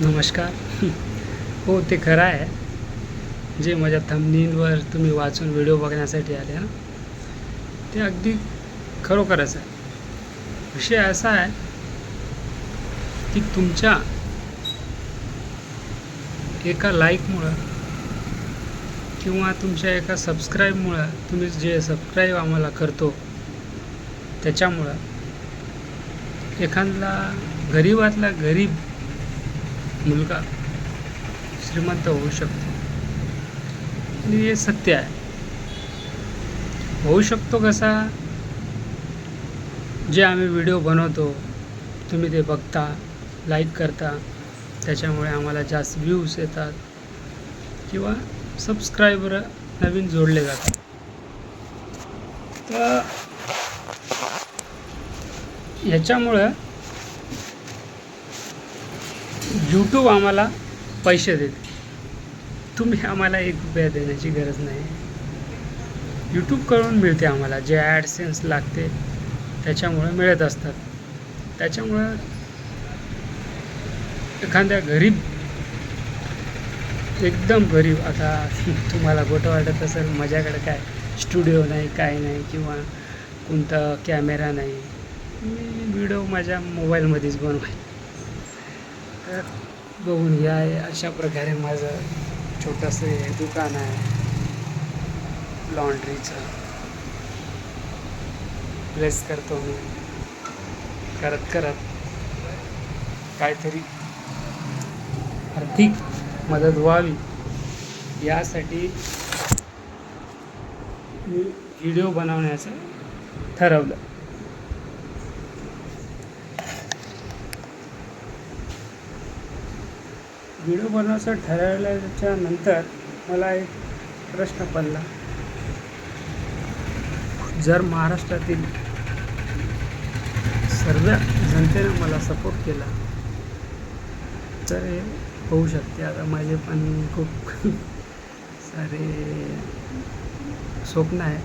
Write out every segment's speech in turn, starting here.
नमस्कार. हो ते खरं आहे. जे माझ्या थंबनींवर तुम्ही वाचून व्हिडिओ बघण्यासाठी आले ना ते अगदी खरोखरच आहे. विषय असा आहे की तुमच्या एका लाईकमुळं किंवा तुमच्या एका सबस्क्राईबमुळं तुम्ही जे सबस्क्राईब आम्हाला करतो त्याच्यामुळं एखादा गरीबातला गरीब मुलगा श्रीमंत होऊ शकतो. आणि हे सत्य आहे. होऊ शकतो कसा? जे आम्ही व्हिडिओ बनवतो तुम्ही ते बघता लाईक करता त्याच्यामुळे आम्हाला जास्त व्ह्यूज येतात किंवा सबस्क्रायबर नवीन जोडले जातात. तर याच्यामुळं यूट्यूब आम्हाला पैसे देते. तुम्ही आम्हाला एक रुपया देण्याची गरज नाही. यूट्यूबकडून मिळते आम्हाला. जे ॲडसेन्स लागते त्याच्यामुळे मिळत असतात. त्याच्यामुळं एखाद्या गरीब एकदम गरीब आता तुम्हाला गोटं वाटत असेल माझ्याकडे काय स्टुडिओ नाही काय नाही किंवा कोणता कॅमेरा नाही. मी व्हिडिओ माझ्या मोबाईलमध्येच बनवाय तर बघून या अशा प्रकारे माझं छोटंसं हे दुकान आहे. लॉन्ड्रीचं. प्लेस करतो मी. करत करत काहीतरी आर्थिक मदत व्हावी. यासाठी मी व्हिडिओ बनवण्याचं ठरवलं. व्हिडिओ बनवायचं ठरवल्याच्या नंतर मला एक प्रश्न पडला. जर महाराष्ट्रातील सर्व जनतेनं मला सपोर्ट केला तर हे होऊ शकते. आता माझे पण खूप सारे स्वप्न आहे.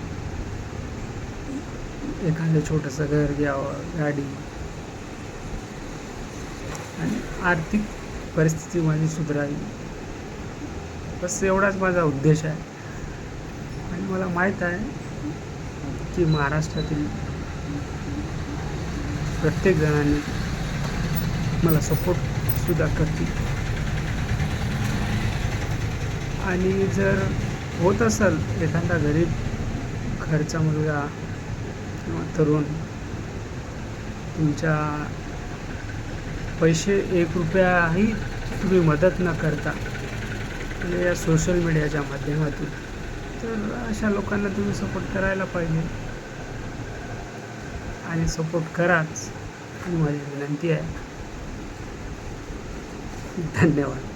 एखादं छोटंसं घर घ्यावं गाडी आणि आर्थिक परिस्थिती माझी सुधारावी. बस एवढाच माझा उद्देश आहे. आणि मला माहीत आहे की महाराष्ट्रातील प्रत्येक जणांनी मला सपोर्टसुद्धा करतील. आणि जर होत असेल एखादा गरीब घरचा मुलगा किंवा तरुण तुमच्या पैसे एक रुपयाही तुम्ही मदत न करता म्हणजे या सोशल मीडियाच्या माध्यमातून. तर अशा लोकांना तुम्ही सपोर्ट करायला पाहिजे. आणि सपोर्ट कराच ही माझी विनंती आहे. धन्यवाद.